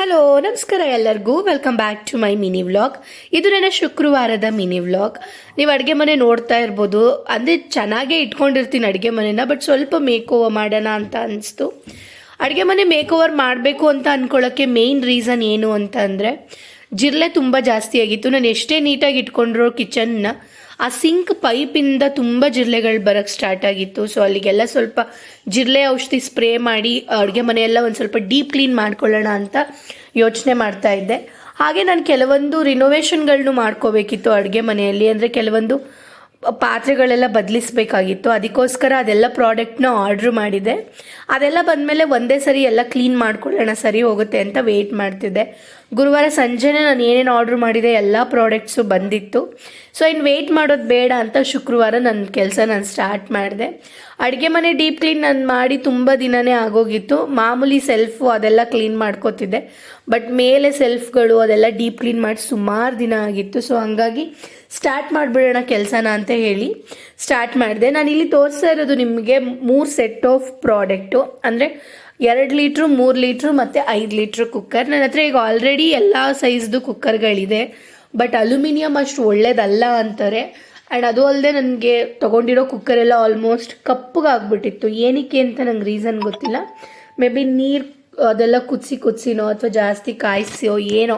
Hello ನಮಸ್ಕಾರ ಎಲ್ಲರಿಗೂ. Welcome back to my mini vlog ಇದು ನನ್ನ ಶುಕ್ರವಾರದ ಮಿನಿ ವ್ಲಾಗ್ ನೀವು ಅಡುಗೆ ಮನೆ ನೋಡ್ತಾ ಇರ್ಬೋದು. ಅಂದರೆ ಚೆನ್ನಾಗೇ ಇಟ್ಕೊಂಡಿರ್ತೀನಿ ಅಡುಗೆ ಮನೆನ ಬಟ್ ಸ್ವಲ್ಪ ಮೇಕ್ ಓವರ್ ಮಾಡೋಣ ಅಂತ ಅನಿಸ್ತು. ಅಡುಗೆ ಮನೆ ಮೇಕ್ ಓವರ್ ಮಾಡಬೇಕು ಅಂತ ಅಂದ್ಕೊಳ್ಳೋಕ್ಕೆ ಮೇಯ್ನ್ ರೀಸನ್ ಏನು ಅಂತ ಅಂದರೆ, ಜಿರಳೆ ತುಂಬ ಜಾಸ್ತಿ ಆಗಿತ್ತು. ನಾನು ಎಷ್ಟೇ ನೀಟಾಗಿ ಇಟ್ಕೊಂಡಿರೋ ಕಿಚನ್ನ ಆ ಸಿಂಕ್ ಪೈಪಿಂದ ತುಂಬ ಜಿರಳೆಗಳು ಬರೋಕ್ಕೆ ಸ್ಟಾರ್ಟ್ ಆಗಿತ್ತು. ಸೊ ಅಲ್ಲಿಗೆಲ್ಲ ಸ್ವಲ್ಪ ಜಿರ್ಲೆ ಔಷಧಿ ಸ್ಪ್ರೇ ಮಾಡಿ ಅಡುಗೆ ಮನೆಯೆಲ್ಲ ಒಂದು ಸ್ವಲ್ಪ ಡೀಪ್ ಕ್ಲೀನ್ ಮಾಡ್ಕೊಳ್ಳೋಣ ಅಂತ ಯೋಚನೆ ಮಾಡ್ತಾ ಇದ್ದೆ. ಹಾಗೆ ನಾನು ಕೆಲವೊಂದು ರಿನೋವೇಷನ್ಗಳನ್ನು ಮಾಡ್ಕೋಬೇಕಿತ್ತು ಅಡುಗೆ ಮನೆಯಲ್ಲಿ. ಅಂದರೆ ಕೆಲವೊಂದು ಪಾತ್ರೆಗಳೆಲ್ಲ ಬದಲಿಸಬೇಕಾಗಿತ್ತು. ಅದಕ್ಕೋಸ್ಕರ ಅದೆಲ್ಲ ಪ್ರಾಡಕ್ಟ್ನ ಆರ್ಡ್ರ್ ಮಾಡಿದೆ. ಅದೆಲ್ಲ ಬಂದಮೇಲೆ ಒಂದೇ ಸರಿ ಎಲ್ಲ ಕ್ಲೀನ್ ಮಾಡ್ಕೊಳ್ಳೋಣ ಸರಿ ಹೋಗುತ್ತೆ ಅಂತ ವೆಯ್ಟ್ ಮಾಡ್ತಿದ್ದೆ. ಗುರುವಾರ ಸಂಜೆನೇ ನಾನು ಏನೇನು ಆರ್ಡ್ರ್ ಮಾಡಿದೆ, ಎಲ್ಲ ಪ್ರಾಡಕ್ಟ್ಸು ಬಂದಿತ್ತು. ಸೊ ಇನ್ನು ವೆಯ್ಟ್ ಮಾಡೋದು ಬೇಡ ಅಂತ ಶುಕ್ರವಾರ ನನ್ನ ಕೆಲಸ ನಾನು ಸ್ಟಾರ್ಟ್ ಮಾಡಿದೆ. ಅಡುಗೆ ಮನೆ ಡೀಪ್ ಕ್ಲೀನ್ ನಾನು ಮಾಡಿ ತುಂಬ ದಿನವೇ ಆಗೋಗಿತ್ತು. ಮಾಮೂಲಿ ಸೆಲ್ಫು ಅದೆಲ್ಲ ಕ್ಲೀನ್ ಮಾಡ್ಕೋತಿದ್ದೆ. ಬಟ್ ಮೇಲೆ ಸೆಲ್ಫ್ಗಳು ಅದೆಲ್ಲ ಡೀಪ್ ಕ್ಲೀನ್ ಮಾಡಿ ಸುಮಾರು ದಿನ ಆಗಿತ್ತು. ಸೊ ಹಂಗಾಗಿ ಸ್ಟಾರ್ಟ್ ಮಾಡಿಬಿಡೋಣ ಕೆಲಸನ ಅಂತ ಹೇಳಿ ಸ್ಟಾರ್ಟ್ ಮಾಡಿದೆ. ನಾನು ಇಲ್ಲಿ ತೋರಿಸ್ತಾ ಇರೋದು ನಿಮಗೆ ಮೂರು ಸೆಟ್ ಆಫ್ ಪ್ರಾಡಕ್ಟು ಅಂದರೆ ಎರಡು ಲೀಟ್ರು, ಮೂರು ಲೀಟ್ರು ಮತ್ತು ಐದು ಲೀಟ್ರ್ ಕುಕ್ಕರ್ ನನ್ನ ಹತ್ರ ಈಗ ಆಲ್ರೆಡಿ ಎಲ್ಲ ಸೈಜ್ದು ಕುಕ್ಕರ್ಗಳಿದೆ ಬಟ್ ಅಲ್ಯೂಮಿನಿಯಂ ಅಷ್ಟು ಒಳ್ಳೇದಲ್ಲ ಅಂತಾರೆ. ಆ್ಯಂಡ್ ಅದು ಅಲ್ಲದೆ ನನಗೆ ತೊಗೊಂಡಿರೋ ಕುಕ್ಕರೆಲ್ಲ ಆಲ್ಮೋಸ್ಟ್ ಕಪ್ಪಗಾಗ್ಬಿಟ್ಟಿತ್ತು. ಏನಕ್ಕೆ ಅಂತ ನಂಗೆ ರೀಸನ್ ಗೊತ್ತಿಲ್ಲ. ಮೇ ಬಿ ನೀರು ಅದೆಲ್ಲ ಕುದಿಸಿ ಕುದಿಸಿನೋ ಅಥವಾ ಜಾಸ್ತಿ ಕಾಯಿಸೋ ಏನೋ.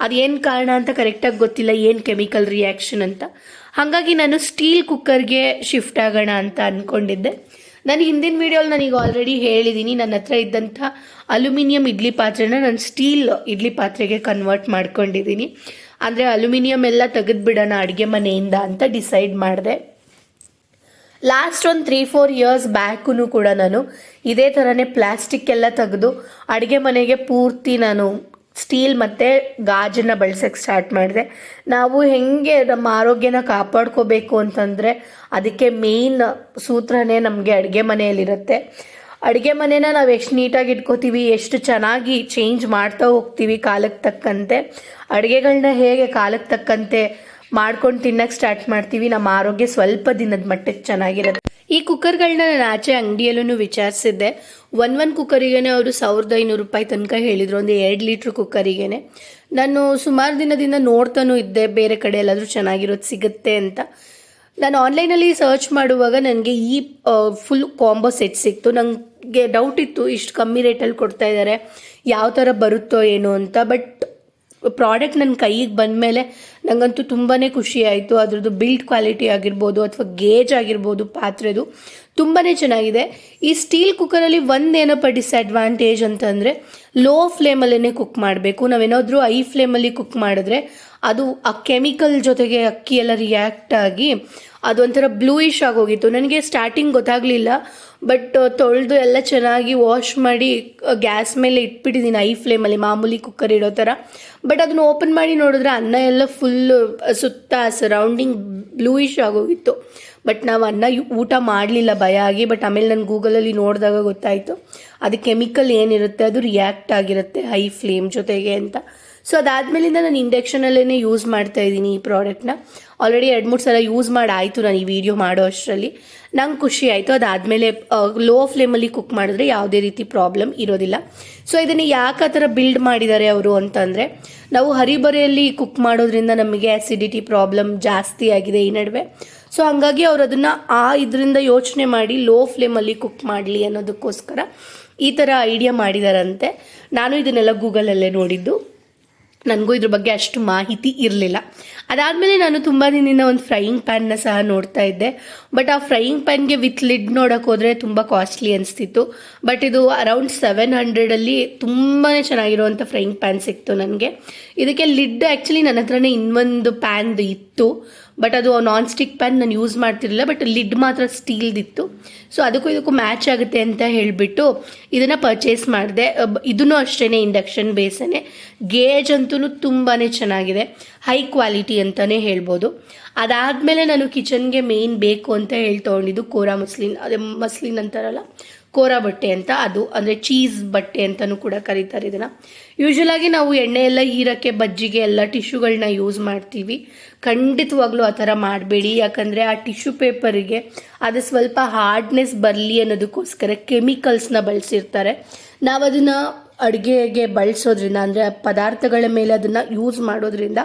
ಅದೇನು ಕಾರಣ ಅಂತ ಕರೆಕ್ಟಾಗಿ ಗೊತ್ತಿಲ್ಲ. ಏನು ಕೆಮಿಕಲ್ ರಿಯಾಕ್ಷನ್ ಅಂತ. ಹಾಗಾಗಿ ನಾನು ಸ್ಟೀಲ್ ಕುಕ್ಕರ್ಗೆ ಶಿಫ್ಟ್ ಆಗೋಣ ಅಂತ ಅಂದ್ಕೊಂಡಿದ್ದೆ ನಾನು ಹಿಂದಿನ ವೀಡಿಯೋಲಿ ನನಗೆ ಆಲ್ರೆಡಿ ಹೇಳಿದ್ದೀನಿ ನನ್ನ ಹತ್ರ ಇದ್ದಂಥ ಅಲ್ಯೂಮಿನಿಯಂ ಇಡ್ಲಿ ಪಾತ್ರೆನ ನಾನು ಸ್ಟೀಲ್ ಇಡ್ಲಿ ಪಾತ್ರೆಗೆ ಕನ್ವರ್ಟ್ ಮಾಡ್ಕೊಂಡಿದ್ದೀನಿ ಅಂದರೆ ಅಲ್ಯೂಮಿನಿಯಂ ಎಲ್ಲ ತೆಗೆದುಬಿಡೋಣ ಅಡುಗೆ ಮನೆಯಿಂದ ಅಂತ ಡಿಸೈಡ್ ಮಾಡಿದೆ. ಲಾಸ್ಟ್ ಒಂದು ತ್ರೀ ಫೋರ್ ಇಯರ್ಸ್ ಬ್ಯಾಕು ಕೂಡ ನಾನು ಇದೇ ಥರನೇ ಪ್ಲಾಸ್ಟಿಕ್ ಎಲ್ಲ ತೆಗೆದು ಅಡುಗೆ ಮನೆಗೆ ಪೂರ್ತಿ ನಾನು ಸ್ಟೀಲ್ ಮತ್ತು ಗಾಜನ್ನು ಬಳಸೋಕ್ಕೆ ಸ್ಟಾರ್ಟ್ ಮಾಡಿದೆ. ನಾವು ಹೆಂಗೆ ನಮ್ಮ ಆರೋಗ್ಯನ ಕಾಪಾಡ್ಕೋಬೇಕು ಅಂತಂದರೆ ಅದಕ್ಕೆ ಮೇಯ್ನ್ ಸೂತ್ರನೇ ನಮಗೆ ಅಡುಗೆ ಮನೆಯಲ್ಲಿರುತ್ತೆ. ಅಡುಗೆ ಮನೆನ ನಾವು ಎಷ್ಟು ನೀಟಾಗಿ ಇಟ್ಕೋತೀವಿ, ಎಷ್ಟು ಚೆನ್ನಾಗಿ ಚೇಂಜ್ ಮಾಡ್ತಾ ಹೋಗ್ತೀವಿ ಕಾಲಕ್ಕೆ ತಕ್ಕಂತೆ. ಅಡುಗೆಗಳನ್ನ ಹೇಗೆ ಕಾಲಕ್ಕೆ ತಕ್ಕಂತೆ ಮಾಡ್ಕೊಂಡು ತಿನ್ನಕ್ಕೆ ಸ್ಟಾರ್ಟ್ ಮಾಡ್ತೀವಿ. ನಮ್ಮ ಆರೋಗ್ಯ ಸ್ವಲ್ಪ ದಿನದ ಮಟ್ಟಕ್ಕೆ ಚೆನ್ನಾಗಿರುತ್ತೆ. ಈ ಕುಕ್ಕರ್ಗಳನ್ನ ನಾನು ಆಚೆ ಅಂಗಡಿಯಲ್ಲೂ ವಿಚಾರಿಸಿದ್ದೆ. ಒನ್ ಒನ್ ಕುಕ್ಕರಿಗೇನೆ ಅವರು ಸಾವಿರದ ಐನೂರು ರೂಪಾಯಿ ತನಕ ಹೇಳಿದರು, ಒಂದು ಎರಡು ಲೀಟ್ರ್ ಕುಕ್ಕರಿಗೇನೆ. ನಾನು ಸುಮಾರು ದಿನದಿಂದ ನೋಡ್ತಾನೂ ಇದ್ದೆ, ಬೇರೆ ಕಡೆ ಎಲ್ಲಾದರೂ ಚೆನ್ನಾಗಿರೋದು ಸಿಗುತ್ತೆ ಅಂತ. ನಾನು ಆನ್ಲೈನಲ್ಲಿ ಸರ್ಚ್ ಮಾಡುವಾಗ ನನಗೆ ಈ ಫುಲ್ ಕಾಂಬೋ ಸೆಟ್ ಸಿಕ್ತು. ನನಗೆ ಡೌಟ್ ಇತ್ತು, ಇಷ್ಟು ಕಮ್ಮಿ ರೇಟಲ್ಲಿ ಕೊಡ್ತಾ ಇದ್ದಾರೆ ಯಾವ ಥರ ಬರುತ್ತೋ ಏನೋ ಅಂತ. ಬಟ್ ಪ್ರಾಡಕ್ಟ್ ನನ್ನ ಕೈಗೆ ಬಂದ ಮೇಲೆ ನನಗಂತೂ ತುಂಬಾ ಖುಷಿ ಆಯಿತು. ಅದರದ್ದು ಬಿಲ್ಡ್ ಕ್ವಾಲಿಟಿ ಆಗಿರ್ಬೋದು ಅಥವಾ ಗೇಜ್ ಆಗಿರ್ಬೋದು ಪಾತ್ರೆದು ತುಂಬಾ ಚೆನ್ನಾಗಿದೆ. ಈ ಸ್ಟೀಲ್ ಕುಕ್ಕರಲ್ಲಿ ಒಂದೇನಪ್ಪ ಡಿಸ್ಅಡ್ವಾಂಟೇಜ್ ಅಂತಂದರೆ ಲೋ ಫ್ಲೇಮಲ್ಲೇ ಕುಕ್ ಮಾಡಬೇಕು. ನಾವೇನಾದರೂ ಐ ಫ್ಲೇಮಲ್ಲಿ ಕುಕ್ ಮಾಡಿದ್ರೆ ಅದು ಆ ಕೆಮಿಕಲ್ ಜೊತೆಗೆ ಅಕ್ಕಿ ಎಲ್ಲ ರಿಯಾಕ್ಟ್ ಆಗಿ ಅದೊಂಥರ ಬ್ಲೂಯಿಶ್ ಆಗೋಗಿತ್ತು ನನಗೆ ಸ್ಟಾರ್ಟಿಂಗ್ ಗೊತ್ತಾಗಲಿಲ್ಲ ಬಟ್ ತೊಳೆದು ಎಲ್ಲ ಚೆನ್ನಾಗಿ ವಾಶ್ ಮಾಡಿ ಗ್ಯಾಸ್ ಮೇಲೆ ಇಟ್ಬಿಟ್ಟಿದ್ದೀನಿ ಐ ಫ್ಲೇಮಲ್ಲಿ ಮಾಮೂಲಿ ಕುಕ್ಕರ್ ಇಡೋ ಥರ ಬಟ್ ಅದನ್ನು ಓಪನ್ ಮಾಡಿ ನೋಡಿದ್ರೆ ಅನ್ನ ಎಲ್ಲ ಫುಲ್ಲು ಸುತ್ತ ಸರೌಂಡಿಂಗ್ ಬ್ಲೂಯಿಶ್ ಆಗೋಗಿತ್ತು ಬಟ್ ನಾವು ಅನ್ನ ಊಟ ಮಾಡಲಿಲ್ಲ, ಭಯ ಆಗಿ ಬಟ್ ಆಮೇಲೆ ನಾನು ಗೂಗಲಲ್ಲಿ ನೋಡಿದಾಗ ಗೊತ್ತಾಯಿತು. ಅದು ಕೆಮಿಕಲ್ ಏನಿರುತ್ತೆ, ಅದು ರಿಯಾಕ್ಟ್ ಆಗಿರುತ್ತೆ ಹೈ ಫ್ಲೇಮ್ ಜೊತೆಗೆ ಅಂತ. ಸೊ ಅದಾದಮೇಲಿಂದ ನಾನು ಇಂಡಕ್ಷನಲ್ಲೇ ಯೂಸ್ ಮಾಡ್ತಾ ಇದ್ದೀನಿ ಈ ಪ್ರಾಡಕ್ಟ್ನ ಆಲ್ರೆಡಿ ಎರಡು, ಮೂರು ಸಲ ಯೂಸ್ ಮಾಡಿ ಆಯಿತು ನಾನು ಈ ವಿಡಿಯೋ ಮಾಡೋ ಅಷ್ಟರಲ್ಲಿ. ನಂಗೆ ಖುಷಿ ಆಯಿತು. ಅದಾದಮೇಲೆ ಲೋ ಫ್ಲೇಮಲ್ಲಿ ಕುಕ್ ಮಾಡಿದ್ರೆ ಯಾವುದೇ ರೀತಿ ಪ್ರಾಬ್ಲಮ್ ಇರೋದಿಲ್ಲ. ಸೊ ಇದನ್ನು ಯಾಕೆ ಆ ಥರ ಬಿಲ್ಡ್ ಮಾಡಿದ್ದಾರೆ ಅವರು ಅಂತಂದರೆ, ನಾವು ಹರಿಬರೆಯಲ್ಲಿ ಕುಕ್ ಮಾಡೋದ್ರಿಂದ ನಮಗೆ ಆ್ಯಸಿಡಿಟಿ ಪ್ರಾಬ್ಲಮ್ ಜಾಸ್ತಿ ಆಗಿದೆ ಈ ನಡುವೆ. ಸೊ ಹಾಗಾಗಿ ಅವರು ಅದನ್ನು ಆ ಇದರಿಂದ ಯೋಚನೆ ಮಾಡಿ ಲೋ ಫ್ಲೇಮಲ್ಲಿ ಕುಕ್ ಮಾಡಲಿ ಅನ್ನೋದಕ್ಕೋಸ್ಕರ ಈ ಥರ ಐಡಿಯಾ ಮಾಡಿದಾರಂತೆ. ನಾನು ಇದನ್ನೆಲ್ಲ ಗೂಗಲಲ್ಲೇ ನೋಡಿದ್ದು. ನನಗೂ ಇದ್ರ ಬಗ್ಗೆ ಅಷ್ಟು ಮಾಹಿತಿ ಇರಲಿಲ್ಲ. ಅದಾದಮೇಲೆ ನಾನು ತುಂಬ ದಿನದಿಂದ ಒಂದು ಫ್ರೈಯಿಂಗ್ ಪ್ಯಾನ್ನ ಸಹ ನೋಡ್ತಾ ಇದ್ದೆ. ಬಟ್ ಆ ಫ್ರೈಯಿಂಗ್ ಪ್ಯಾನ್ಗೆ ವಿತ್ ಲಿಡ್ ನೋಡೋಕೆ ಹೋದರೆ ತುಂಬ ಕಾಸ್ಟ್ಲಿ ಅನಿಸ್ತಿತ್ತು. ಬಟ್ ಇದು ಅರೌಂಡ್ ಸೆವೆನ್ ಹಂಡ್ರೆಡಲ್ಲಿ ತುಂಬಾ ಚೆನ್ನಾಗಿರುವಂಥ ಫ್ರೈಯಿಂಗ್ ಪ್ಯಾನ್ ಸಿಕ್ತು ನನಗೆ. ಇದಕ್ಕೆ ಲಿಡ್ ಆ್ಯಕ್ಚುಲಿ ನನ್ನ ಹತ್ರನೇ ಇನ್ನೊಂದು ಪ್ಯಾನ್ದು ಇತ್ತು. ಬಟ್ ಅದು ನಾನ್ ಸ್ಟಿಕ್ ಪ್ಯಾನ್ ನಾನು ಯೂಸ್ ಮಾಡ್ತಿರಲಿಲ್ಲ ಬಟ್ ಲಿಡ್ ಮಾತ್ರ ಸ್ಟೀಲ್ದಿತ್ತು ಸೊ ಅದಕ್ಕೂ ಇದಕ್ಕೂ ಮ್ಯಾಚ್ ಆಗುತ್ತೆ ಅಂತ ಹೇಳಿಬಿಟ್ಟು ಇದನ್ನು ಪರ್ಚೇಸ್ ಮಾಡಿದೆ. ಇದೂ ಅಷ್ಟೇ ಇಂಡಕ್ಷನ್ ಬೇಸೇ ಗೇಜ್ ಅಂತೂ ತುಂಬಾ ಚೆನ್ನಾಗಿದೆ. ಹೈ ಕ್ವಾಲಿಟಿ ಅಂತಲೇ ಹೇಳ್ಬೋದು. ಅದಾದಮೇಲೆ ನಾನು ಕಿಚನ್ಗೆ ಮೇಯ್ನ್ ಬೇಕು ಅಂತ ಹೇಳಿ ತೊಗೊಂಡಿದ್ದು ಕೋರಾ ಮಸ್ಲಿನ್, ಅದೇ ಮಸ್ಲಿನ್ ಅಂತಾರಲ್ಲ? ಕೋರಾ ಬಟ್ಟೆ ಅಂತ, ಅದು ಅಂದರೆ ಚೀಸ್ ಬಟ್ಟೆ ಅಂತಲೂ ಕೂಡ ಕರೀತಾರೆ ಇದನ್ನು. ಯೂಶ್ವಲಾಗಿ ನಾವು ಎಣ್ಣೆ ಎಲ್ಲ ಹೀರಕ್ಕೆ, ಬಜ್ಜಿಗೆ ಎಲ್ಲ ಟಿಶ್ಯೂಗಳನ್ನ ಯೂಸ್ ಮಾಡ್ತೀವಿ. ಖಂಡಿತವಾಗ್ಲೂ ಆ ಥರ ಮಾಡಬೇಡಿ, ಯಾಕಂದರೆ ಆ ಟಿಶ್ಯೂ ಪೇಪರಿಗೆ ಅದು ಸ್ವಲ್ಪ ಹಾರ್ಡ್ನೆಸ್ ಬರಲಿ ಅನ್ನೋದಕ್ಕೋಸ್ಕರ ಕೆಮಿಕಲ್ಸ್ನ ಬಳಸಿರ್ತಾರೆ. ನಾವು ಅದನ್ನು ಅಡುಗೆಗೆ ಬಳಸೋದ್ರಿಂದ, ಅಂದರೆ ಪದಾರ್ಥಗಳ ಮೇಲೆ ಅದನ್ನು ಯೂಸ್ ಮಾಡೋದ್ರಿಂದ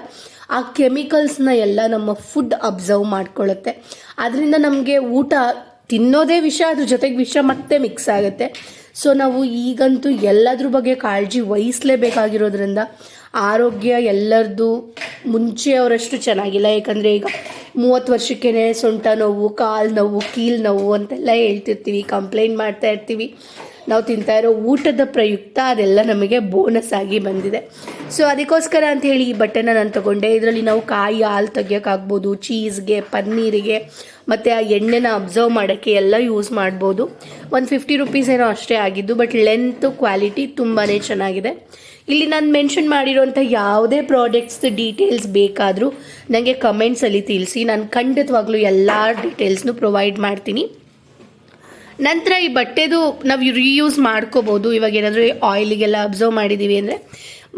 ಆ ಕೆಮಿಕಲ್ಸ್ನ ಎಲ್ಲ ನಮ್ಮ ಫುಡ್ ಅಬ್ಸರ್ವ್ ಮಾಡ್ಕೊಳ್ಳುತ್ತೆ ಅದರಿಂದ ನಮಗೆ ಊಟ ತಿನ್ನೋದೇ ವಿಷ, ಅದ್ರ ಜೊತೆಗೆ ವಿಷ ಮತ್ತೆ ಮಿಕ್ಸ್ ಆಗುತ್ತೆ. ಸೊ ನಾವು ಈಗಂತೂ ಎಲ್ಲದ್ರ ಬಗ್ಗೆ ಕಾಳಜಿ ವಹಿಸಲೇಬೇಕಾಗಿರೋದ್ರಿಂದ ಆರೋಗ್ಯ ಎಲ್ಲರದು ಮುಂಚೆಯವರಷ್ಟು ಚೆನ್ನಾಗಿಲ್ಲ. ಯಾಕಂದರೆ ಈಗ ಮೂವತ್ತು ವರ್ಷಕ್ಕೇ ಸೊಂಟ ನೋವು, ಕಾಲು ನೋವು, ಕೀಲು ನೋವು ಅಂತೆಲ್ಲ ಹೇಳ್ತಿರ್ತೀವಿ ಕಂಪ್ಲೇಂಟ್ ಮಾಡ್ತಾ ಇರ್ತೀವಿ. ನಾವು ತಿಂತಾ ಇರೋ ಊಟದ ಪ್ರಯುಕ್ತ ಅದೆಲ್ಲ ನಮಗೆ ಬೋನಸ್ ಆಗಿ ಬಂದಿದೆ. ಸೊ ಅದಕ್ಕೋಸ್ಕರ ಅಂತ ಹೇಳಿ ಈ ಬಟ್ಟೆನ ನಾನು ತಗೊಂಡೆ. ಇದರಲ್ಲಿ ನಾವು ಕಾಯಿ, ಹಾಲು ತೆಗಿಯೋಕ್ಕಾಗ್ಬೋದು ಚೀಸ್ಗೆ ಪನ್ನೀರಿಗೆ, ಮತ್ತು ಆ ಎಣ್ಣೆನ ಅಬ್ಸರ್ವ್ ಮಾಡೋಕ್ಕೆ ಎಲ್ಲ ಯೂಸ್ ಮಾಡ್ಬೋದು. ಒಂದು ಫಿಫ್ಟಿ ರುಪೀಸ್ ಏನೋ ಅಷ್ಟೇ ಆಗಿದ್ದು ಬಟ್ ಲೆಂತ್ ಕ್ವಾಲಿಟಿ ತುಂಬಾ ಚೆನ್ನಾಗಿದೆ. ಇಲ್ಲಿ ನಾನು ಮೆನ್ಷನ್ ಮಾಡಿರೋಂಥ ಯಾವುದೇ ಪ್ರಾಡಕ್ಟ್ಸ್ ಡೀಟೇಲ್ಸ್ ಬೇಕಾದರೂ ನನಗೆ ಕಮೆಂಟ್ಸಲ್ಲಿ ತಿಳಿಸಿ. ನಾನು ಖಂಡಿತವಾಗ್ಲೂ ಎಲ್ಲ ಡೀಟೇಲ್ಸ್ನೂ ಪ್ರೊವೈಡ್ ಮಾಡ್ತೀನಿ. ನಂತರ ಈ ಬಟ್ಟೆದು ನಾವು ರೀಯೂಸ್ ಮಾಡ್ಕೋಬೋದು. ಇವಾಗ ಏನಾದರೂ ಆಯಿಲಿಗೆಲ್ಲ ಅಬ್ಸರ್ವ್ ಮಾಡಿದ್ದೀವಿ ಅಂದರೆ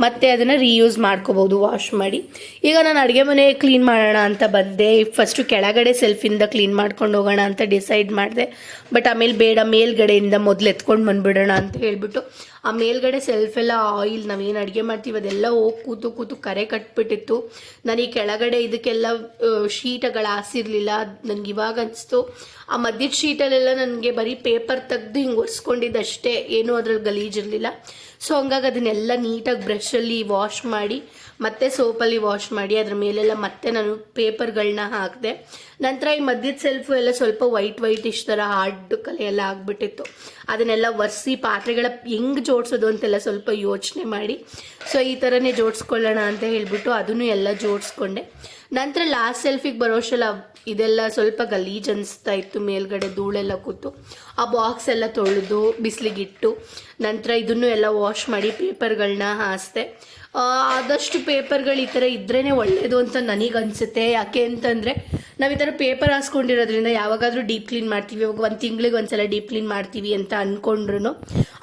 ಮತ್ತೆ ಅದನ್ನು ರೀಯೂಸ್ ಮಾಡ್ಕೋಬೋದು ವಾಶ್ ಮಾಡಿ. ಈಗ ನಾನು ಅಡುಗೆ ಮನೆ ಕ್ಲೀನ್ ಮಾಡೋಣ ಅಂತ ಬಂದೆ. ಫಸ್ಟು ಕೆಳಗಡೆ ಸೆಲ್ಫಿಂದ ಕ್ಲೀನ್ ಮಾಡ್ಕೊಂಡು ಹೋಗೋಣ ಅಂತ ಡಿಸೈಡ್ ಮಾಡಿದೆ. ಬಟ್ ಆಮೇಲೆ ಬೇಡ ಮೇಲ್ಗಡೆಯಿಂದ ಮೊದಲು ಎತ್ಕೊಂಡು ಬಂದುಬಿಡೋಣ ಅಂತ ಹೇಳ್ಬಿಟ್ಟು ಆ ಮೇಲ್ಗಡೆ ಸೆಲ್ಫ್ ಎಲ್ಲ ಆಯಿಲ್ ನಾವೇನು ಅಡುಗೆ ಮಾಡ್ತೀವಿ, ಅದೆಲ್ಲ ಹೋಗಿ ಕೂತು ಕೂತು ಕರೆ ಕಟ್ಬಿಟ್ಟಿತ್ತು. ನಾನು ಈ ಕೆಳಗಡೆ ಇದಕ್ಕೆಲ್ಲ ಶೀಟಗಳು ಹಾಸಿರ್ಲಿಲ್ಲ ನನಗೆ ಇವಾಗ ಅನಿಸ್ತು. ಆ ಮಧ್ಯದ ಶೀಟಲ್ಲೆಲ್ಲ ನನಗೆ ಬರೀ ಪೇಪರ್ ತೆಗೆದು ಹಿಂಗೆ ಒರೆಸ್ಕೊಂಡಿದ್ದಷ್ಟೇ, ಏನೂ ಅದ್ರಲ್ಲಿ ಗಲೀಜಿರಲಿಲ್ಲ ಸೊ ಹಂಗಾಗಿ ಅದನ್ನೆಲ್ಲ ನೀಟಾಗಿ ಬ್ರಷಲ್ಲಿ ವಾಶ್ ಮಾಡಿ, ಮತ್ತೆ ಸೋಪಲ್ಲಿ ವಾಶ್ ಮಾಡಿ, ಅದ್ರ ಮೇಲೆಲ್ಲ ಮತ್ತೆ ನಾನು ಪೇಪರ್ಗಳನ್ನ ಹಾಕಿದೆ. ನಂತರ ಈ ಮಧ್ಯದ ಸೆಲ್ಫು ಎಲ್ಲ ಸ್ವಲ್ಪ ವೈಟ್ ವೈಟ್ ಇಷ್ಟ ಥರ ಹಾರ್ಡ್ ಕಲೆ ಎಲ್ಲ ಆಗಿಬಿಟ್ಟಿತ್ತು. ಅದನ್ನೆಲ್ಲ ಒರೆಸಿ, ಪಾತ್ರೆಗಳ, ಹೆಂಗೆ ಜೋಡಿಸೋದು ಅಂತೆಲ್ಲ ಸ್ವಲ್ಪ ಯೋಚನೆ ಮಾಡಿ. ಸೊ ಈ ಥರನೇ ಜೋಡಿಸ್ಕೊಳ್ಳೋಣ ಅಂತ ಹೇಳಿಬಿಟ್ಟು ಅದನ್ನು ಎಲ್ಲ ಜೋಡಿಸ್ಕೊಂಡೆ. ನಂತರ ಲಾಸ್ಟ್ ಸೆಲ್ಫಿಗೆ ಬರೋಷಲ್ಲ ಇದೆಲ್ಲ ಸ್ವಲ್ಪ ಗಲೀಜ್ ಅನಿಸ್ತಾ ಇತ್ತು. ಮೇಲ್ಗಡೆ ಧೂಳೆಲ್ಲ ಕೂತು. ಆ ಬಾಕ್ಸ್ ಎಲ್ಲ ತೊಳೆದು, ಬಿಸಿಲಿಗಿಟ್ಟು. ನಂತರ ಇದನ್ನು ಎಲ್ಲ ವಾಶ್ ಮಾಡಿ ಪೇಪರ್ಗಳನ್ನ ಹಾಸ್ದೆ. ಆದಷ್ಟು ಪೇಪರ್ಗಳು ಈ ಥರ ಇದ್ರೇ ಒಳ್ಳೆಯದು ಅಂತ ನನಗೆ ಅನಿಸುತ್ತೆ ಯಾಕೆ ಅಂತಂದರೆ ನಾವು ಈ ಥರ ಪೇಪರ್ ಹಾಸ್ಕೊಂಡಿರೋದ್ರಿಂದ ಯಾವಾಗಾದರೂ ಡೀಪ್ ಕ್ಲೀನ್ ಮಾಡ್ತೀವಿ. ಇವಾಗ ಒಂದು ತಿಂಗಳಿಗೆ ಒಂದ್ಸಲ ಡೀಪ್ ಕ್ಲೀನ್ ಮಾಡ್ತೀವಿ ಅಂತ ಅನ್ಕೊಂಡ್ರು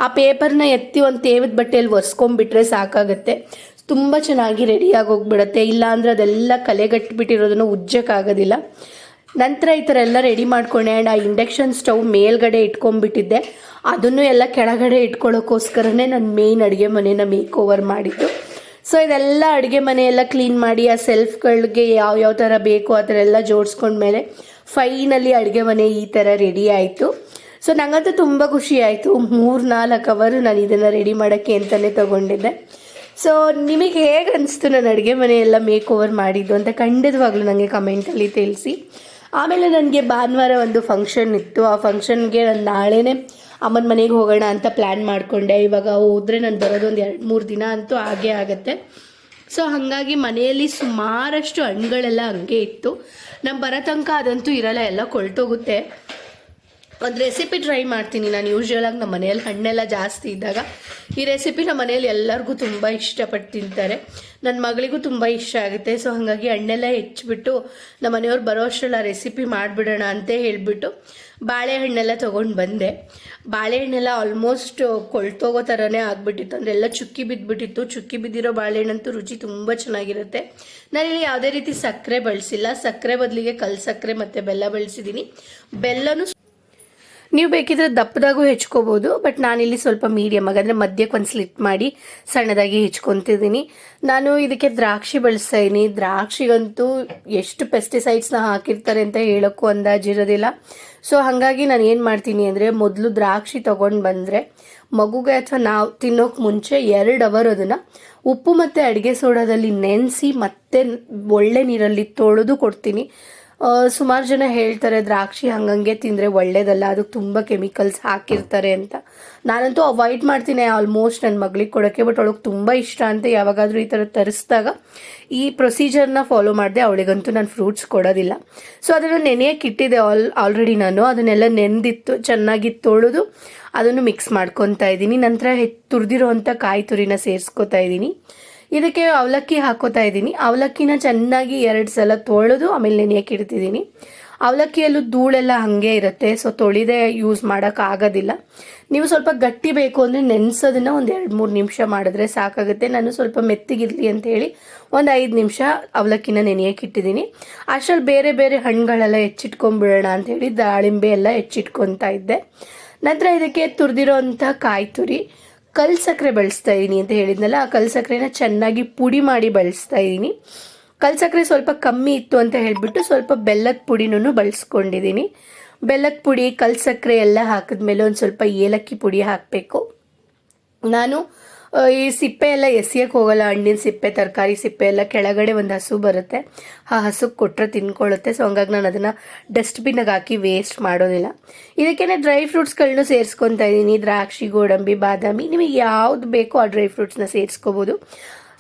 ಆ ಪೇಪರ್ನ ಎತ್ತಿ ಒಂದು ತೇವದ ಬಟ್ಟೆಯಲ್ಲಿ ಒರೆಸ್ಕೊಂಡ್ಬಿಟ್ರೆ ಸಾಕಾಗುತ್ತೆ. ತುಂಬ ಚೆನ್ನಾಗಿ ರೆಡಿಯಾಗಿ ಹೋಗ್ಬಿಡುತ್ತೆ. ಇಲ್ಲ ಅಂದ್ರೆ ಅದೆಲ್ಲ ಕಲೆಗಟ್ಟಿಬಿಟ್ಟಿರೋದನ್ನು ಉಜ್ಜಕ್ಕಾಗೋದಿಲ್ಲ. ನಂತರ ಈ ಥರ ಎಲ್ಲ ರೆಡಿ ಮಾಡ್ಕೊಂಡೆ. ಆ್ಯಂಡ್ ಆ ಇಂಡಕ್ಷನ್ ಸ್ಟವ್ ಮೇಲ್ಗಡೆ ಇಟ್ಕೊಂಡ್ಬಿಟ್ಟಿದ್ದೆ. ಅದನ್ನು ಎಲ್ಲ ಕೆಳಗಡೆ ಇಟ್ಕೊಳ್ಳೋಕ್ಕೋಸ್ಕರನೇ ನಾನು ಮೇಯ್ನ್ ಅಡುಗೆ ಮನೇನ ಮೇಕ್ ಓವರ್ ಮಾಡಿದ್ದು. ಸೊ ಇದೆಲ್ಲ ಅಡುಗೆ ಮನೆಯೆಲ್ಲ ಕ್ಲೀನ್ ಮಾಡಿ, ಆ ಸೆಲ್ಫ್ಗಳಿಗೆ ಯಾವ ಯಾವ ಥರ ಬೇಕು ಆ ಥರ ಎಲ್ಲ ಜೋಡಿಸ್ಕೊಂಡ್ಮೇಲೆ ಫೈನಲಿ ಅಡುಗೆ ಮನೆ ಈ ಥರ ರೆಡಿ ಆಯಿತು. ಸೊ ನನಗಂತೂ ತುಂಬ ಖುಷಿ ಆಯಿತು. ಮೂರು ನಾಲ್ಕು ಅವರು ನಾನು ಇದನ್ನು ರೆಡಿ ಮಾಡೋಕ್ಕೆ ಅಂತಲೇ ತೊಗೊಂಡಿದ್ದೆ. ಸೊ ನಿಮಗೆ ಹೇಗೆ ಅನಿಸ್ತು ನಾನು ಅಡುಗೆ ಮನೆಯೆಲ್ಲ ಮೇಕ್ ಓವರ್ ಮಾಡಿದ್ದು ಅಂತ ಖಂಡಿತವಾಗ್ಲೂ ನನಗೆ ಕಮೆಂಟಲ್ಲಿ ತಿಳಿಸಿ. ಆಮೇಲೆ ನನಗೆ ಭಾನುವಾರ ಒಂದು ಫಂಕ್ಷನ್ ಇತ್ತು. ಆ ಫಂಕ್ಷನ್ಗೆ ನಾನು ನಾಳೆನೇ ಅಮ್ಮನ ಮನೆಗೆ ಹೋಗೋಣ ಅಂತ ಪ್ಲ್ಯಾನ್ ಮಾಡಿಕೊಂಡೆ. ಇವಾಗ ಹೋದರೆ ನಾನು ಬರೋದು ಒಂದು ಎರಡು ಮೂರು ದಿನ ಅಂತೂ ಆಗೇ ಆಗುತ್ತೆ. ಸೊ ಹಾಗಾಗಿ ಮನೆಯಲ್ಲಿ ಸುಮಾರಷ್ಟು ಹಣ್ಣುಗಳೆಲ್ಲ ಹಂಗೆ ಇತ್ತು. ನಮ್ಮ ಬರೋ ತನಕ ಅದಂತೂ ಇರಲ್ಲ, ಎಲ್ಲ ಕೊಳ್ತೋಗುತ್ತೆ. ಒಂದು ರೆಸಿಪಿ ಟ್ರೈ ಮಾಡ್ತೀನಿ. ನಾನು ಯೂಶ್ವಲಾಗಿ ನಮ್ಮ ಮನೆಯಲ್ಲಿ ಹಣ್ಣೆಲ್ಲ ಜಾಸ್ತಿ ಇದ್ದಾಗ ಈ ರೆಸಿಪಿ ನಮ್ಮ ಮನೆಯಲ್ಲಿ ಎಲ್ಲರಿಗೂ ತುಂಬ ಇಷ್ಟಪಟ್ಟು ತಿಂತಾರೆ. ನನ್ನ ಮಗಳಿಗೂ ತುಂಬ ಇಷ್ಟ ಆಗುತ್ತೆ. ಸೊ ಹಾಗಾಗಿ ಹಣ್ಣೆಲ್ಲ ಹೆಚ್ಚಿಬಿಟ್ಟು ನಮ್ಮ ಮನೆಯವ್ರು ಬರೋ ಅಷ್ಟರಲ್ಲಿ ಆ ರೆಸಿಪಿ ಮಾಡಿಬಿಡೋಣ ಅಂತ ಹೇಳಿಬಿಟ್ಟು ಬಾಳೆಹಣ್ಣೆಲ್ಲ ತೊಗೊಂಡು ಬಂದೆ. ಬಾಳೆಹಣ್ಣೆಲ್ಲ ಆಲ್ಮೋಸ್ಟ್ ಕೊಳ್ತೋಗೋ ಥರನೇ ಆಗಿಬಿಟ್ಟಿತ್ತು. ಅಂದರೆ ಎಲ್ಲ ಚುಕ್ಕಿ ಬಿದ್ದುಬಿಟ್ಟಿತ್ತು ಚುಕ್ಕಿ ಬಿದ್ದಿರೋ ಬಾಳೆಹಣ್ಣಂತೂ ರುಚಿ ತುಂಬ ಚೆನ್ನಾಗಿರುತ್ತೆ. ನಾನಿಲ್ಲಿ ಯಾವುದೇ ರೀತಿ ಸಕ್ಕರೆ ಬಳಸಿಲ್ಲ. ಸಕ್ಕರೆ ಬದಲಿಗೆ ಕಲ್ ಸಕ್ಕರೆ ಮತ್ತು ಬೆಲ್ಲ ಬಳಸಿದ್ದೀನಿ ಬೆಲ್ಲನೂ ನೀವು ಬೇಕಿದ್ರೆ ದಪ್ಪದಾಗೂ ಹೆಚ್ಕೋಬೋದು, ಬಟ್ ನಾನಿಲ್ಲಿ ಸ್ವಲ್ಪ ಮೀಡಿಯಮ್ ಆಗಿ, ಅಂದರೆ ಮಧ್ಯಕ್ಕೆ ಒಂದು ಸ್ಲಿಟ್ ಮಾಡಿ ಸಣ್ಣದಾಗಿ ಹೆಚ್ಕೊತಿದ್ದೀನಿ. ನಾನು ಇದಕ್ಕೆ ದ್ರಾಕ್ಷಿ ಬಳಸ್ತಾ ಇದ್ದೀನಿ ದ್ರಾಕ್ಷಿಗಂತೂ ಎಷ್ಟು ಪೆಸ್ಟಿಸೈಡ್ಸ್ನ ಹಾಕಿರ್ತಾರೆ ಅಂತ ಹೇಳೋಕ್ಕೂ ಅಂದಾಜಿರೋದಿಲ್ಲ ಸೊ ಹಾಗಾಗಿ ನಾನು ಏನು ಮಾಡ್ತೀನಿ ಅಂದರೆ ಮೊದಲು ದ್ರಾಕ್ಷಿ ತೊಗೊಂಡು ಬಂದರೆ ಮಗುಗೆ ಅಥವಾ ನಾವು ತಿನ್ನೋಕೆ ಮುಂಚೆ ಎರಡು ಅವರ್ ಅದನ್ನು ಉಪ್ಪು ಮತ್ತು ಅಡುಗೆ ಸೋಡಾದಲ್ಲಿ ನೆನೆಸಿ ಮತ್ತೆ ಒಳ್ಳೆ ನೀರಲ್ಲಿ ತೊಳೆದು ಕೊಡ್ತೀನಿ. ಸುಮಾರು ಜನ ಹೇಳ್ತಾರೆ, ದ್ರಾಕ್ಷಿ ಹಂಗಂಗೆ ತಿಂದರೆ ಒಳ್ಳೇದಲ್ಲ, ಅದಕ್ಕೆ ತುಂಬ ಕೆಮಿಕಲ್ಸ್ ಹಾಕಿರ್ತಾರೆ ಅಂತ. ನಾನಂತೂ ಅವಾಯ್ಡ್ ಮಾಡ್ತೀನಿ ಆಲ್ಮೋಸ್ಟ್ ನನ್ನ ಮಗಳಿಗೆ ಕೊಡೋಕ್ಕೆ ಬಟ್ ಅವಳಿಗೆ ತುಂಬ ಇಷ್ಟ ಅಂತ ಯಾವಾಗಾದರೂ ಈ ಥರ ತರಿಸಿದಾಗ ಈ ಪ್ರೊಸೀಜರ್ನ ಫಾಲೋ ಮಾಡಿದೆ, ಅವಳಿಗಂತೂ ನಾನು ಫ್ರೂಟ್ಸ್ ಕೊಡೋದಿಲ್ಲ. ಸೊ ಅದನ್ನು ನೆನೆಯಕ್ಕೆ ಇಟ್ಟಿದ್ದೆ ಆಲ್ ಆಲ್ರೆಡಿ ನಾನು. ಅದನ್ನೆಲ್ಲ ನೆನೆದಿತ್ತು, ಚೆನ್ನಾಗಿ ತೊಳೆದು ಅದನ್ನು ಮಿಕ್ಸ್ ಮಾಡ್ಕೊತಾ ಇದ್ದೀನಿ. ನಂತರ ಹೆ ತುರಿದಿರೋ ಕಾಯಿ ತುರಿನ ಸೇರಿಸ್ಕೊತಾ ಇದ್ದೀನಿ. ಇದಕ್ಕೆ ಅವಲಕ್ಕಿ ಹಾಕೋತಾ ಇದ್ದೀನಿ. ಅವಲಕ್ಕಿನ ಚೆನ್ನಾಗಿ ಎರಡು ಸಲ ತೊಳೆದು ಆಮೇಲೆ ನೆನೆಯಕ್ಕೆ ಇಡ್ತಿದ್ದೀನಿ. ಅವಲಕ್ಕಿಯಲ್ಲೂ ಧೂಳೆಲ್ಲ ಹಾಗೆ ಇರುತ್ತೆ. ಸೊ ತೊಳಿದೆ ಯೂಸ್ ಮಾಡೋಕ್ಕಾಗೋದಿಲ್ಲ ನೀವು ಸ್ವಲ್ಪ ಗಟ್ಟಿ ಬೇಕು ಅಂದರೆ ನೆನೆಸೋದನ್ನ ಒಂದು ಎರಡು ಮೂರು ನಿಮಿಷ ಮಾಡಿದ್ರೆ ಸಾಕಾಗುತ್ತೆ. ನಾನು ಸ್ವಲ್ಪ ಮೆತ್ತಿಗಿರಲಿ ಅಂತ ಹೇಳಿ ಒಂದು ಐದು ನಿಮಿಷ ಅವಲಕ್ಕಿನ ನೆನೆಯಕ್ಕೆ ಇಟ್ಟಿದ್ದೀನಿ. ಅಷ್ಟರಲ್ಲಿ ಬೇರೆ ಬೇರೆ ಹಣ್ಣುಗಳೆಲ್ಲ ಹೆಚ್ಚಿಟ್ಕೊಂಡ್ಬಿಡೋಣ ಅಂತ ಹೇಳಿ ದಾಳಿಂಬೆ ಎಲ್ಲ ಹೆಚ್ಚಿಟ್ಕೊತಾ ಇದ್ದೆ. ನಂತರ ಇದಕ್ಕೆ ತುರಿದಿರೋ ಅಂಥ ಕಾಯಿ ತುರಿ ಕಲ್ ಸಕ್ಕರೆ ಬಳಸ್ತಾ ಇದ್ದೀನಿ ಅಂತ ಹೇಳಿದ್ನಲ್ಲ, ಆ ಕಲ್ ಸಕ್ಕರೆನ ಚೆನ್ನಾಗಿ ಪುಡಿ ಮಾಡಿ ಬಳಸ್ತಾ ಇದ್ದೀನಿ ಕಲ್ ಸಕ್ಕರೆ ಸ್ವಲ್ಪ ಕಮ್ಮಿ ಇತ್ತು ಅಂತ ಹೇಳಿಬಿಟ್ಟು ಸ್ವಲ್ಪ ಬೆಲ್ಲದ ಪುಡಿನೂ ಬಳಸ್ಕೊಂಡಿದ್ದೀನಿ ಬೆಲ್ಲದ ಪುಡಿ ಕಲ್ ಸಕ್ಕರೆ ಎಲ್ಲ ಹಾಕಿದ್ಮೇಲೆ ಒಂದು ಸ್ವಲ್ಪ ಏಲಕ್ಕಿ ಪುಡಿ ಹಾಕಬೇಕು. ನಾನು ಈ ಸಿಪ್ಪೆ ಎಲ್ಲ ಎಸಿಯಕ್ಕೆ ಹೋಗಲ್ಲ, ಹಣ್ಣಿನ ಸಿಪ್ಪೆ, ತರಕಾರಿ ಸಿಪ್ಪೆ ಎಲ್ಲ ಕೆಳಗಡೆ ಒಂದು ಹಸು ಬರುತ್ತೆ. ಆ ಹಸುಗೆ ಕೊಟ್ಟರೆ ತಿನ್ಕೊಳ್ಳುತ್ತೆ ಸೊ ಹಂಗಾಗಿ ನಾನು ಅದನ್ನು ಡಸ್ಟ್ಬಿನ್ಗೆ ಹಾಕಿ ವೇಸ್ಟ್ ಮಾಡೋದಿಲ್ಲ. ಇದಕ್ಕೇನೆ ಡ್ರೈ ಫ್ರೂಟ್ಸ್ಗಳನ್ನೂ ಸೇರಿಸ್ಕೊತಾ ಇದ್ದೀನಿ ದ್ರಾಕ್ಷಿ, ಗೋಡಂಬಿ, ಬಾದಾಮಿ, ನಿಮಗೆ ಯಾವ್ದು ಬೇಕೋ ಆ ಡ್ರೈ ಫ್ರೂಟ್ಸ್ನ ಸೇರಿಸ್ಕೋಬೋದು.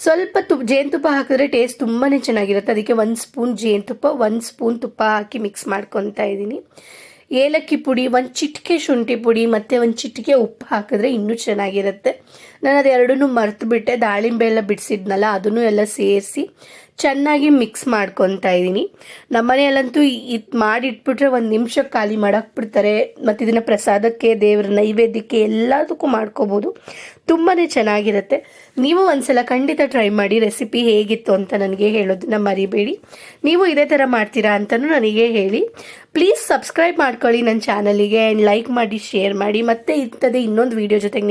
ಸ್ವಲ್ಪ ತುಪ್ಪ ಜೇನುತುಪ್ಪ ಹಾಕಿದ್ರೆ ಟೇಸ್ಟ್ ತುಂಬಾ ಚೆನ್ನಾಗಿರುತ್ತೆ. ಅದಕ್ಕೆ ಒಂದು ಸ್ಪೂನ್ ಜೇನುತುಪ್ಪ, ಒಂದು ಸ್ಪೂನ್ ತುಪ್ಪ ಹಾಕಿ ಮಿಕ್ಸ್ ಮಾಡ್ಕೊತಾ ಇದ್ದೀನಿ ಏಲಕ್ಕಿ ಪುಡಿ, ಒಂದು ಚಿಟಿಕೆ ಶುಂಠಿ ಪುಡಿ ಮತ್ತು ಒಂದು ಚಿಟಿಕೆ ಉಪ್ಪು ಹಾಕಿದ್ರೆ ಇನ್ನೂ ಚೆನ್ನಾಗಿರುತ್ತೆ. ನಾನು ಅದೆರಡೂ ಮರೆತು ಮರೆತುಬಿಟ್ಟೆ. ದಾಳಿಂಬೆ ಎಲ್ಲ ಬಿಡಿಸಿದ್ನಲ್ಲ, ಅದನ್ನು ಎಲ್ಲ ಸೇರಿಸಿ ಚೆನ್ನಾಗಿ ಮಿಕ್ಸ್ ಮಾಡ್ಕೊತಾ ಇದ್ದೀನಿ. ನಮ್ಮನೆಯಲ್ಲಂತೂ ಇದು ಮಾಡಿಟ್ಬಿಟ್ರೆ ಒಂದು ನಿಮಿಷ ಖಾಲಿ ಮಾಡಕ್ಕೆ ಬಿಡ್ತಾರೆ ಮತ್ತು ಇದನ್ನು ಪ್ರಸಾದಕ್ಕೆ, ದೇವರ ನೈವೇದ್ಯಕ್ಕೆ ಎಲ್ಲದಕ್ಕೂ ಮಾಡ್ಕೋಬೋದು. ತುಂಬಾ ಚೆನ್ನಾಗಿರುತ್ತೆ. ನೀವು ಒಂದ್ಸಲ ಖಂಡಿತ ಟ್ರೈ ಮಾಡಿ ರೆಸಿಪಿ ಹೇಗಿತ್ತು ಅಂತ ನನಗೆ ಹೇಳೋದನ್ನ ಮರಿಬೇಡಿ. ನೀವು ಇದೇ ಥರ ಮಾಡ್ತೀರಾ ಅಂತಲೂ ನನಗೆ ಹೇಳಿ. ಪ್ಲೀಸ್ ಸಬ್ಸ್ಕ್ರೈಬ್ ಮಾಡ್ಕೊಳ್ಳಿ ನನ್ನ ಚಾನಲಿಗೆ ಆ್ಯಂಡ್ ಲೈಕ್ ಮಾಡಿ ಶೇರ್ ಮಾಡಿ, ಮತ್ತೆ ಇಂಥದ್ದೇ ಇನ್ನೊಂದು ವೀಡಿಯೋ ಜೊತೆಗೆ